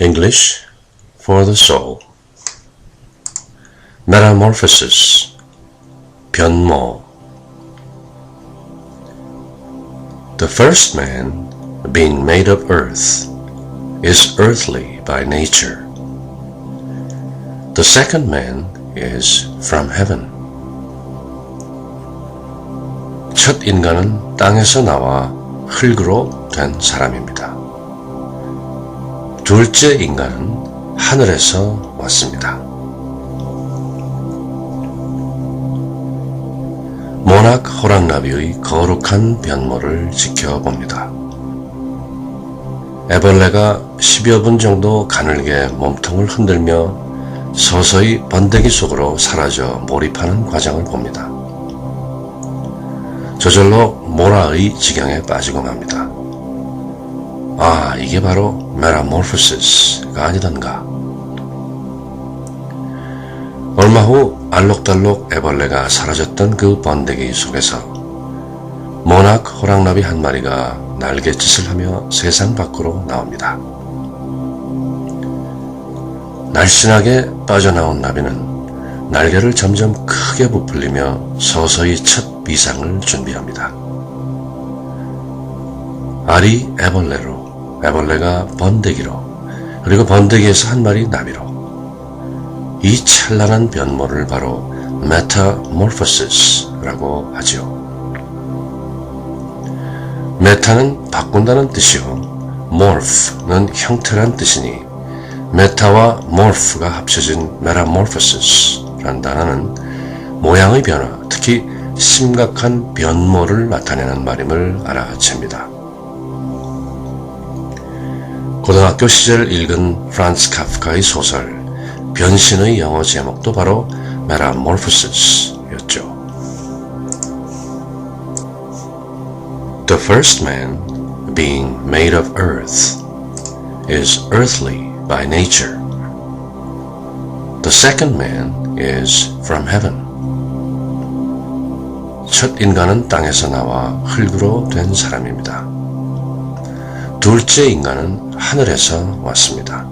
English for the Soul Metamorphosis 변모 The first man, being made of earth, is earthly by nature. The second man is from heaven. 첫 인간은 땅에서 나와 흙으로 된 사람입니다. 둘째 인간은 하늘에서 왔습니다. 모낙 호랑나비의 거룩한 변모를 지켜봅니다. 애벌레가 10여 분 정도 가늘게 몸통을 흔들며 서서히 번데기 속으로 사라져 몰입하는 과정을 봅니다. 저절로 모라의 지경에 빠지고 맙니다. 아, 이게 바로 메라모르포시스가 아니던가. 얼마 후 알록달록 애벌레가 사라졌던 그 번데기 속에서 모낙 호랑나비 한 마리가 날갯짓을 하며 세상 밖으로 나옵니다. 날씬하게 빠져나온 나비는 날개를 점점 크게 부풀리며 서서히 첫 비상을 준비합니다. 알이 애벌레로, 애벌레가 번데기로, 그리고 번데기에서 한 마리 나비로. 이 찬란한 변모를 바로 메타모르포시스라고 하지요. 메타는 바꾼다는 뜻이요. morph는 형태란 뜻이니 메타와 morph가 합쳐진 메타모르포시스란 단어는 모양의 변화, 특히 심각한 변모를 나타내는 말임을 알아챕니다. 고등학교 시절 읽은 프란츠 카프카의 소설 변신의 영어 제목도 바로 Metamorphosis였죠. The first man, being made of earth, is earthly by nature. The second man is from heaven. 첫 인간은 땅에서 나와 흙으로 된 사람입니다. 둘째 인간은 하늘에서 왔습니다.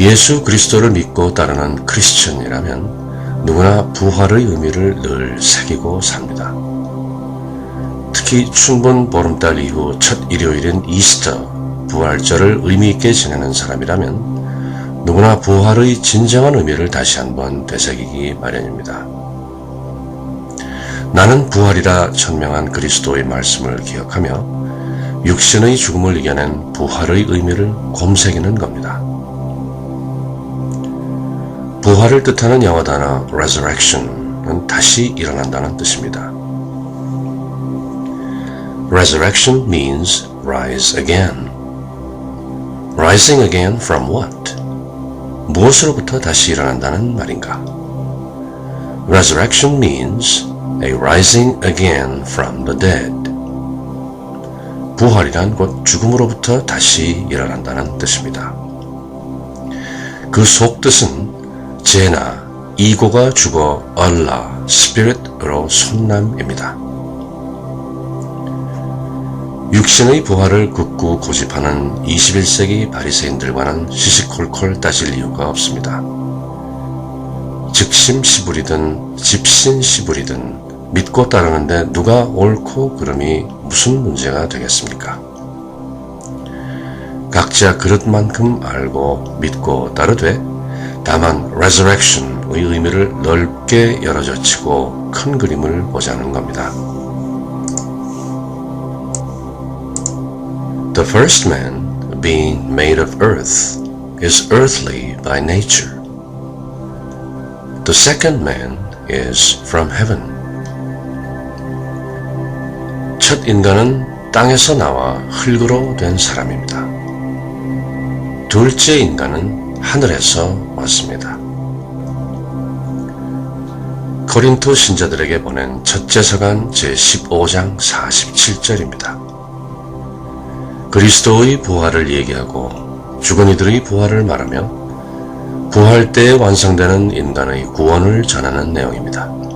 예수 그리스도를 믿고 따르는 크리스천이라면 누구나 부활의 의미를 늘 새기고 삽니다. 특히 춘분 보름달 이후 첫 일요일인 이스터 부활절을 의미있게 지내는 사람이라면 누구나 부활의 진정한 의미를 다시 한번 되새기기 마련입니다. 나는 부활이라 천명한 그리스도의 말씀을 기억하며 육신의 죽음을 이겨낸 부활의 의미를 곰새기는 겁니다. 부활을 뜻하는 영어 단어 resurrection은 다시 일어난다는 뜻입니다. Resurrection means rise again. Rising again from what? 무엇으로부터 다시 일어난다는 말인가? Resurrection means a rising again from the dead. 부활이란 곧 죽음으로부터 다시 일어난다는 뜻입니다. 그 속뜻은 제나, 이고가 죽어 얼라, 스피릿으로 손남입니다. 육신의 부활을 굳고 고집하는 21세기 바리새인들과는 시시콜콜 따질 이유가 없습니다. 즉심 시불이든 집신 시불이든 믿고 따르는데 누가 옳고 그름이 무슨 문제가 되겠습니까? 각자 그릇만큼 알고 믿고 따르되 다만 resurrection의 의미를 넓게 열어젖히고 큰 그림을 보자는 겁니다. The first man, being made of earth, is earthly by nature. The second man is from heaven. 첫 인간은 땅에서 나와 흙으로 된 사람입니다. 둘째 인간은 하늘에서 왔습니다. 고린토 신자들에게 보낸 첫째 서간 제15장 47절입니다. 그리스도의 부활을 얘기하고 죽은 이들의 부활을 말하며 부활 때에 완성되는 인간의 구원을 전하는 내용입니다.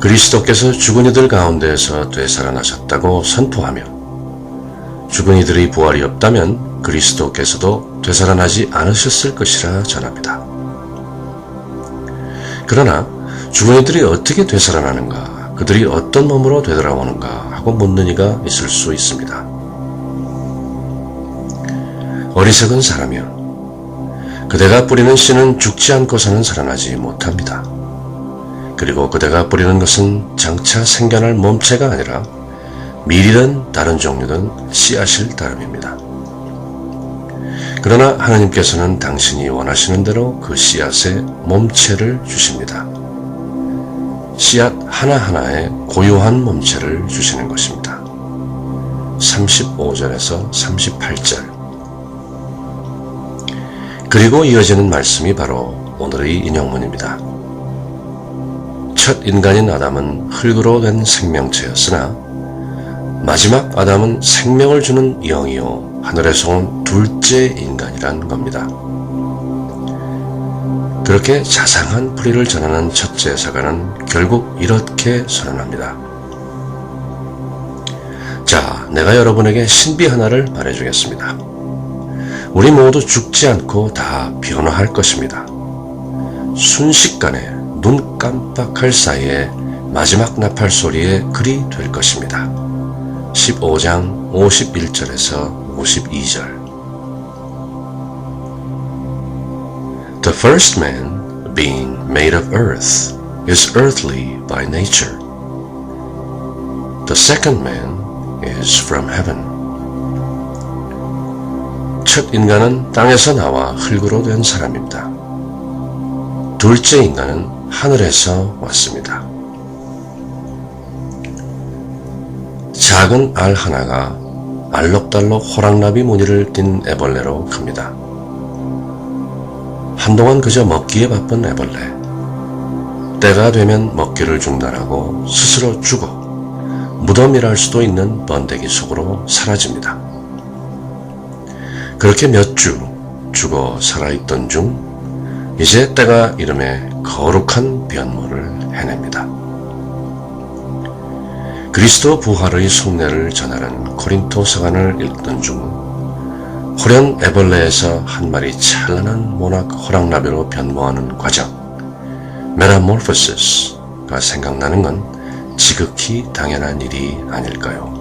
그리스도께서 죽은 이들 가운데에서 되살아나셨다고 선포하며 죽은 이들의 부활이 없다면 그리스도께서도 되살아나지 않으셨을 것이라 전합니다. 그러나 죽은 이들이 어떻게 되살아나는가, 그들이 어떤 몸으로 되돌아오는가 하고 묻는 이가 있을 수 있습니다. 어리석은 사람이여, 그대가 뿌리는 씨는 죽지 않고서는 살아나지 못합니다. 그리고 그대가 뿌리는 것은 장차 생겨날 몸체가 아니라 밀이든 다른 종류든 씨앗일 따름입니다. 그러나 하나님께서는 당신이 원하시는 대로 그 씨앗에 몸체를 주십니다. 씨앗 하나하나에 고요한 몸체를 주시는 것입니다. 35절에서 38절. 그리고 이어지는 말씀이 바로 오늘의 인용문입니다. 첫 인간인 아담은 흙으로 된 생명체였으나 마지막 아담은 생명을 주는 영이요 하늘에서 온 둘째 인간이란 겁니다. 그렇게 자상한 뿌리를 전하는 첫째 사과는 결국 이렇게 선언합니다. 자, 내가 여러분에게 신비 하나를 말해주겠습니다. 우리 모두 죽지 않고 다 변화할 것입니다. 순식간에 눈 깜빡할 사이에 마지막 나팔 소리에 글이 될 것입니다. 15장 51절에서 52절 The first man, being made of earth, is earthly by nature. The second man is from heaven. 첫 인간은 땅에서 나와 흙으로 된 사람입니다. 둘째 인간은 하늘에서 왔습니다. 작은 알 하나가 알록달록 호랑나비 무늬를 띤 애벌레로 큽니다. 한동안 그저 먹기에 바쁜 애벌레. 때가 되면 먹기를 중단하고 스스로 죽어 무덤이랄 수도 있는 번데기 속으로 사라집니다. 그렇게 몇 주 죽어 살아있던 중 이제 때가 이름에 거룩한 변모를 해냅니다. 그리스도 부활의 속내를 전하는 코린토 서간을 읽던 중 호련 애벌레에서 한 마리 찬란한 모낙 호랑나비로 변모하는 과정 메라몰포시스가 생각나는 건 지극히 당연한 일이 아닐까요?